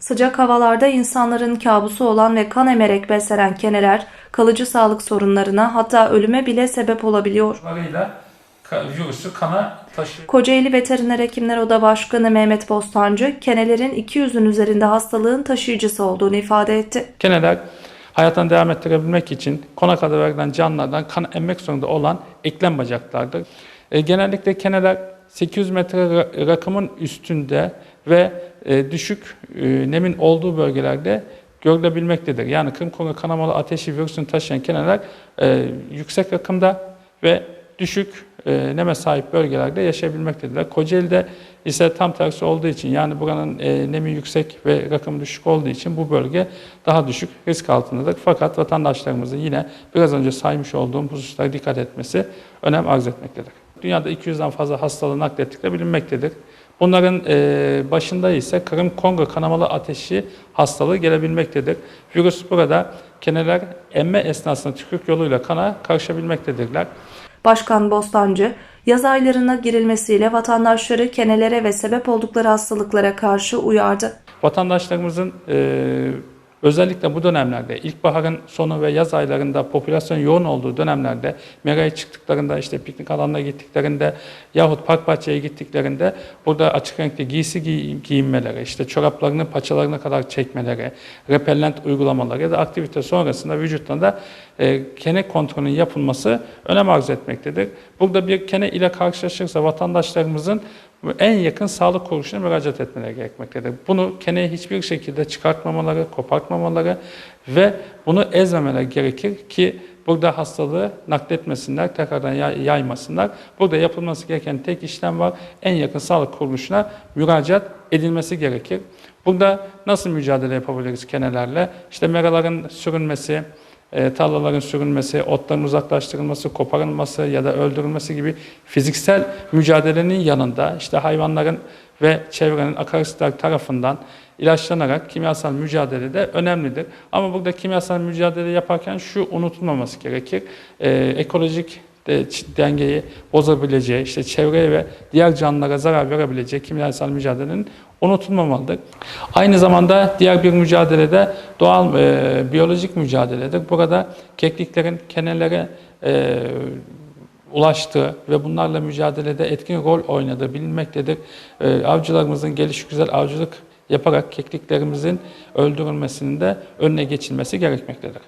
Sıcak havalarda insanların kabusu olan ve kan emerek beslenen keneler kalıcı sağlık sorunlarına hatta ölüme bile sebep olabiliyor. Virüsü kana taşıyor. Kocaeli Veteriner Hekimler Oda Başkanı Mehmet Bostancı, kenelerin 200'ün üzerinde hastalığın taşıyıcısı olduğunu ifade etti. Keneler hayatını devam ettirebilmek için konakada verilen canlılardan kan emmek zorunda olan eklem bacaklardır. E, genellikle keneler 800 metre ra- rakımın üstünde ve e, düşük e, nemin olduğu bölgelerde görülebilmektedir. Yani kırım konu kanamalı ateşi virüsünü taşıyan keneler e, yüksek rakımda ve düşük neme sahip bölgelerde yaşayabilmektedirler. Kocaeli'de ise tam tersi olduğu için yani buranın nemi yüksek ve rakımı düşük olduğu için bu bölge daha düşük risk altındadır. Fakat vatandaşlarımızın yine biraz önce saymış olduğum hususlara dikkat etmesi önem arz etmektedir. Dünyada 200'den fazla hastalığı naklettikleri bilinmektedir. Bunların e, başında ise Kırım Kongo kanamalı ateşi hastalığı gelebilmektedir. Virüs burada keneler emme esnasında tükürük yoluyla kana karışabilmektedirler. Başkan Bostancı, yaz aylarına girilmesiyle vatandaşları kenelere ve sebep oldukları hastalıklara karşı uyardı. Vatandaşlarımızın e, özellikle bu dönemlerde ilkbaharın sonu ve yaz aylarında popülasyon yoğun olduğu dönemlerde meraya çıktıklarında işte piknik alanına gittiklerinde yahut park bahçeye gittiklerinde burada açık renkli giysi giy- giyinmeleri, işte çoraplarını paçalarına kadar çekmeleri, repellent uygulamaları ya da aktivite sonrasında vücutlarında e, kene kontrolünün yapılması önem arz etmektedir. Burada bir kene ile karşılaşırsa vatandaşlarımızın en yakın sağlık kuruluşuna müracaat etmeleri gerekmektedir. Bunu keneye hiçbir şekilde çıkartmamaları, kopartmamaları ve bunu ezmemeleri gerekir ki burada hastalığı nakletmesinler, tekrardan yay- yaymasınlar. Burada yapılması gereken tek işlem var. En yakın sağlık kuruluşuna müracaat edilmesi gerekir. Burada nasıl mücadele yapabiliriz kenelerle? İşte meraların sürünmesi, e, tarlaların sürülmesi, otların uzaklaştırılması, koparılması ya da öldürülmesi gibi fiziksel mücadelenin yanında işte hayvanların ve çevrenin akarsitler tarafından ilaçlanarak kimyasal mücadele de önemlidir. Ama burada kimyasal mücadele yaparken şu unutulmaması gerekir. E, ekolojik dengeyi bozabileceği, işte çevreye ve diğer canlılara zarar verebileceği kimyasal mücadelenin unutulmamalıdır. Aynı zamanda diğer bir mücadelede doğal e, biyolojik mücadeledir. Burada kekliklerin kenelere e, ulaştığı ve bunlarla mücadelede etkin rol oynadığı bilinmektedir. E, avcılarımızın gelişigüzel avcılık yaparak kekliklerimizin öldürülmesinin de önüne geçilmesi gerekmektedir.